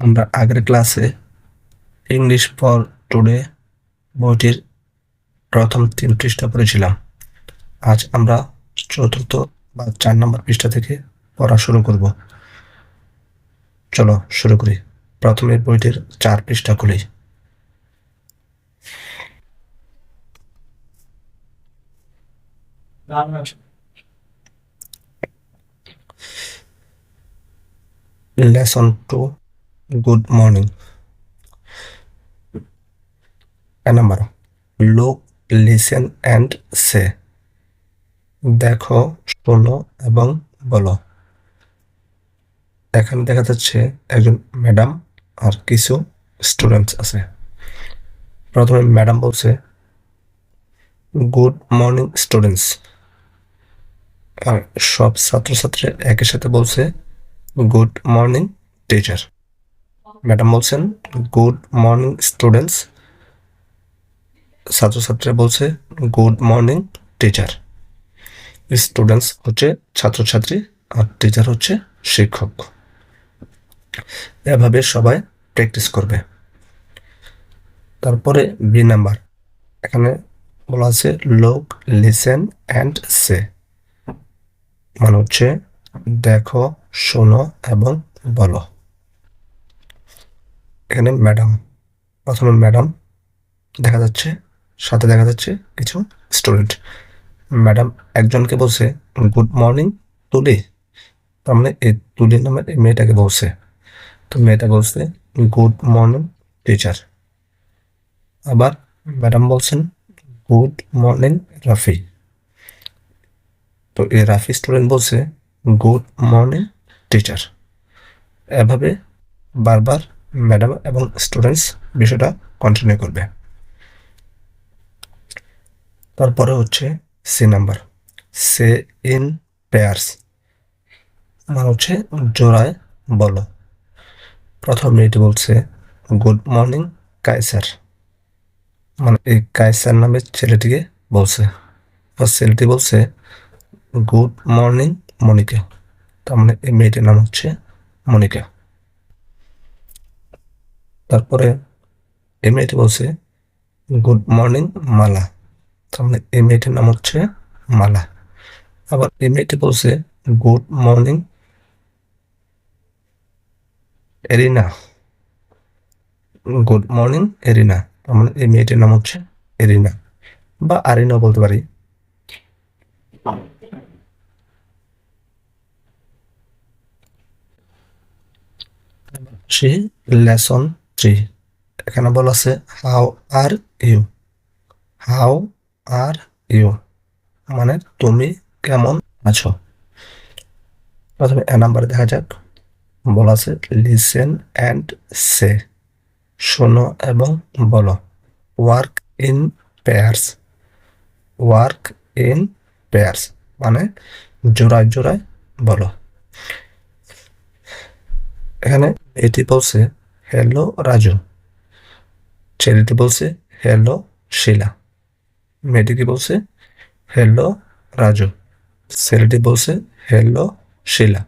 আমরা আগের ক্লাসে ইংলিশ ফর টুডে বইটির প্রথম তিন পৃষ্ঠা পড়েছিলাম। আজ আমরা চতুর্থ বা চার নম্বর পৃষ্ঠা থেকে পড়া শুরু করব। চলো শুরু করি। প্রথমে বইটির চার পৃষ্ঠা খুলি। লেসন টু গুড মর্নিং এক number look listen and say দেখো, শোনো এবং বলো। এখানে দেখা যাচ্ছে একজন ম্যাডাম আর কিছু স্টুডেন্টস আছে। প্রথমে ম্যাডাম বলছে গুড মর্নিং স্টুডেন্টস আর সব ছাত্রছাত্রী একই সাথে বলছে গুড মর্নিং টিচার ম্যাডাম বলছেন, গুড মর্নিং স্টুডেন্টস। ছাত্রছাত্রীরা বলছে, গুড মর্নিং টিচার। স্টুডেন্টস হচ্ছে ছাত্রছাত্রী আর টিচার হচ্ছে শিক্ষক। এভাবে সবাই প্র্যাকটিস করবে। তারপরে বি নাম্বার। এখানে বলা আছে, লোক, লিসেন অ্যান্ড সে। মানে হচ্ছে, দেখো, শোনো এবং বলো। এখানে ম্যাডাম প্রথমে ম্যাডাম দেখা যাচ্ছে, সাথে দেখা যাচ্ছে কিছু স্টুডেন্ট ম্যাডাম একজনকে বলছে গুড মর্নিং তুলি তার মানে এই তুলি নামের এই মেয়েটাকে বলছে। তো মেয়েটা বলছে গুড মর্নিং টিচার আবার ম্যাডাম বলছেন গুড মর্নিং রাফি তো এই রাফি স্টুডেন্ট বলছে গুড মর্নিং টিচার এভাবে বারবার ম্যাডাম এবং স্টুডেন্টস বিষয়টা কন্টিনিউ করবে। তারপরে হচ্ছে C number say in pairs মানে হচ্ছে জোড়ায় বলো। প্রথম মেয়েটি বলছে গুড মর্নিং কাইসার মানে এই কাইসার নামের ছেলেটিকে বলছে। ছেলেটি বলছে গুড মর্নিং মনিকা তার মানে এই মেয়েটির নাম হচ্ছে মনিকা তারপরে এই মেয়েটি বলছে গুড মর্নিং মালা তার মানে এই মেয়েটির নাম হচ্ছে মালা। আবার এই মেয়েটি বলছে good morning Erina good morning Erina তার মানে এই মেয়েটির নাম হচ্ছে এরিনা বা আরিনা বলতে পারি। সে লেসন থ্রি এখানে বলা আছে how are you how are you মানে তুমি কেমন আছো? প্রথমে এ নাম্বারে দেখা যাক। বলা আছে লিসেন অ্যান্ড সে শোনো এবং বলো। Work in pairs work in pairs মানে জোড়ায় জোড়ায় বলো। এখানে এটি বলছে হ্যালো, রাজু। ছেলেটি বলছে, হ্যালো, শিলা। মেয়েটিকে বলছে, হ্যালো, রাজু। ছেলেটি বলছে, হ্যালো, শিলা।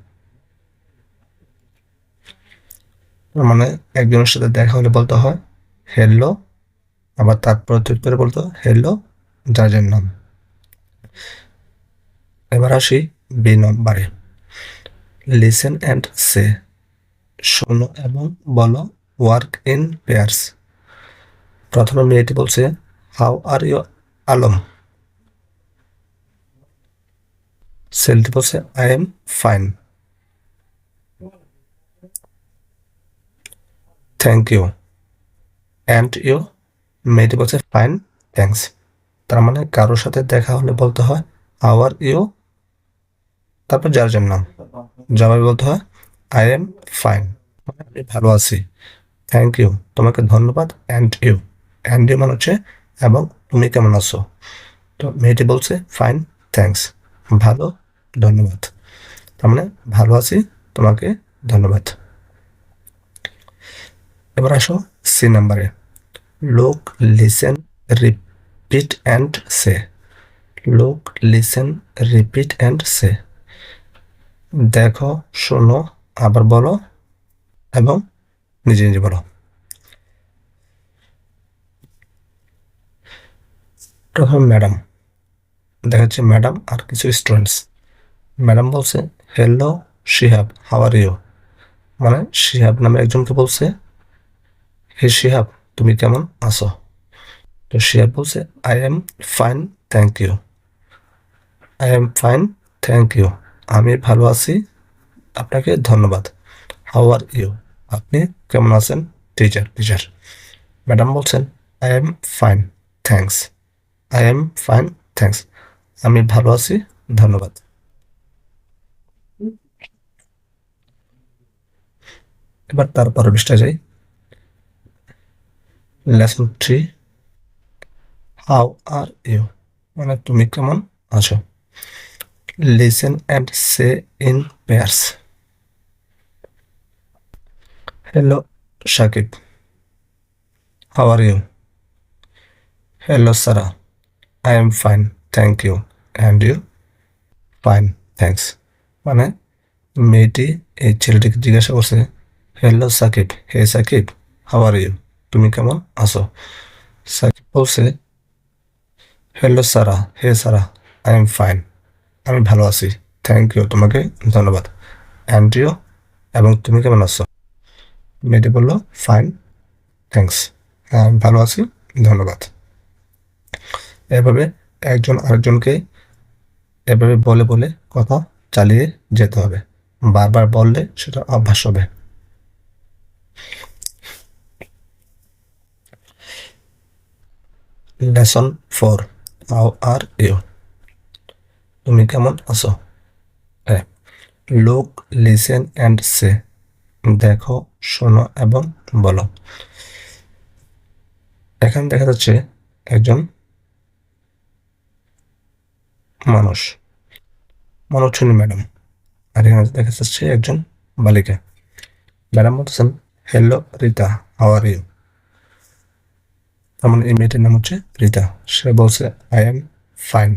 মানে একজনের সাথে দেখা হলে বলতে হয়, হ্যালো, আবার তার প্রত্যুত্তরে বলতো হয়, হ্যালো, যার নাম। এবার আসি বি নম্বরে। লিসেন অ্যান্ড সে শোনো এবং বলো ওয়ার্ক ইন পেয়ার্স প্রথমে মেয়েটি বলছে হাউ আর ইউ আলম ছেলেটি বলছে I am fine thank you and you মেয়েটি বলছে ফাইন থ্যাংকস তার মানে কারোর সাথে দেখা হলে বলতে হয় হাউ আর ইউ তারপর যার নাম জবাবে বলতে হয় আই এম ফাইন আমি ভালো আছি। থ্যাংক ইউ তোমাকে ধন্যবাদ অ্যান্ড ইউ অ্যান্ড ইউ মানে হচ্ছে, এবং তুমি কেমন আছো? তো মেয়েটি বলছে ফাইন থ্যাংকস ভালো, ধন্যবাদ। তার মানে ভালো আছি, তোমাকে ধন্যবাদ। এবার আসো সি নাম্বারে লোক লিসেন রিপিট অ্যান্ড সে লোক লিসেন রিপিট অ্যান্ড সে দেখো, শোনো আবার বলো এবং নিজে নিজে বলো। প্রথম ম্যাডাম, দেখা যাচ্ছে ম্যাডাম আর কিছু স্টুডেন্টস। ম্যাডাম বলছে hello Shihab how are you মানে শিহাব নামে একজনকে বলছে হে শিহাব, তুমি কেমন আছো? তো শিহাব বলছে I am fine thank you I am fine thank you আমি ভালো আছি আপনাকে ধন্যবাদ। হাউ আর ইউ আপনি কেমন আছেন? টিচার টিচার ম্যাডাম বলছেন I am fine thanks I am fine thanks আমি ভালো আছি, ধন্যবাদ। এবার তারপর পৃষ্ঠায় যাই। Lesson three how are you মানে তুমি কেমন আছো? Listen and say in pairs hello Shakib how are you hello Sara I am fine thank you and you fine thanks মানে মেয়েটি এই ছেলেটিকে জিজ্ঞাসা করছে hello Sakib hey Sakib how are you তুমি কেমন আছো? সাকিব বলছে hello Sara hey Sara I am fine আমি ভালো আছি। থ্যাংক ইউ তোমাকে ধন্যবাদ। অ্যান্ড ইউ এবং তুমি কেমন আছো? মেয়েটি বলল ফাইন থ্যাংকস হ্যাঁ ভালো আছি, ধন্যবাদ। এভাবে একজন আরেকজনকে এভাবে বলে বলে কথা চালিয়ে যেতে হবে। বারবার বললে সেটা অভ্যাস হবে। Lesson four how are you তুমি কেমন আছো? লোক লিসেন অ্যান্ড সে দেখো, শোনো এবং বলো। এখানে দেখা যাচ্ছে একজন মানুষ। মনোচ্ছনী ম্যাডাম। আর এখানে দেখা যাচ্ছে একজন বালিকা। ম্যাডাম বলতেছেন hello Rita how are you মানে এই মেয়েটির নাম হচ্ছে রিতা সে বলছে I am fine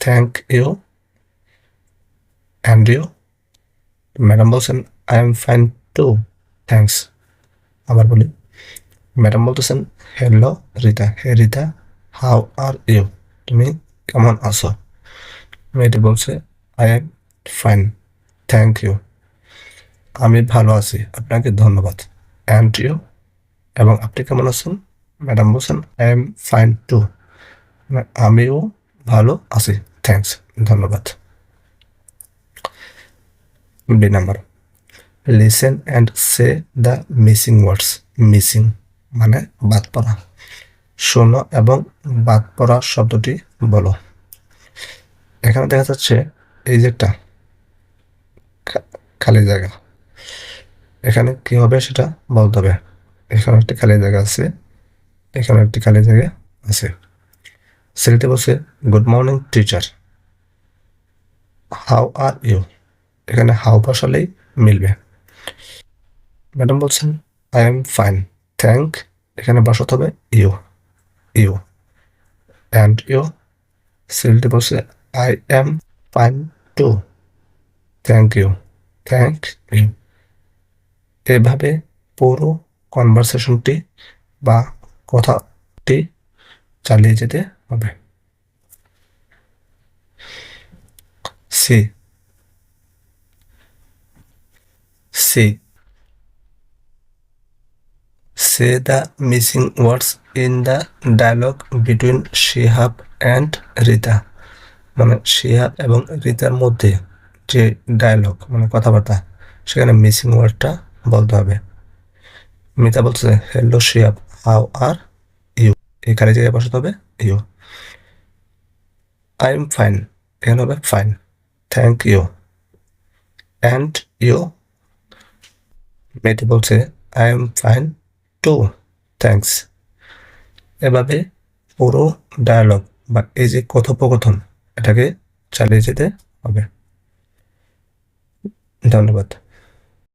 thank you and you madam বলছেন I am fine too thanks আবার বলি, ম্যাডাম বলতেছেন hello Rita hey Rita how are you তুমি কেমন আছো? মেয়েটি বলছে I am fine thank you আমি ভালো আছি। আপনাকে ধন্যবাদ। অ্যান্ড ইউ এবং আপনি কেমন আছেন? ম্যাডাম বলছেন আই এম ফাইন টু আমিও ভালো আছি। থ্যাংকস ধন্যবাদ। B number. Listen and say the missing words missing মানে বাদ পড়া। শোনো এবং বাদ পড়া শব্দটি বলো। এখানে দেখা যাচ্ছে এই যে একটা খালি জায়গা। এখানে কি হবে সেটা বলতে হবে। এখানে একটি খালি জায়গা আছে। এখানে একটি খালি জায়গা আছে। ছেলেটি বলছে good morning teacher how are you এখানে হাউ বসালেই মিলবে। ম্যাডাম বলছেন আই এম ফাইন থ্যাংক এখানে বসাতে হবে ইউ ইউ অ্যান্ড ইউ ছেলেটি বলছে I am fine too thank you thank you এভাবে পুরো কনভারসেশনটি বা কথাটি চালিয়ে যেতে হবে। C C say the missing words in the dialogue between Shihab and Rita মানে শিহাব এবং রিতার মধ্যে যে ডায়লগ মানে কথাবার্তা, সেখানে মিসিং ওয়ার্ডটা বলতে হবে। মিতা বলছে hello Shihab how are you এই খালি জায়গায় বসাতে হবে ইউ আই এম ফাইন এখানে হবে fine thank you and you মেয়েটি বলছে I am fine too thanks এভাবে পুরো ডায়ালগ বা এই যে কথোপকথন, এটাকে চালিয়ে যেতে হবে। ধন্যবাদ।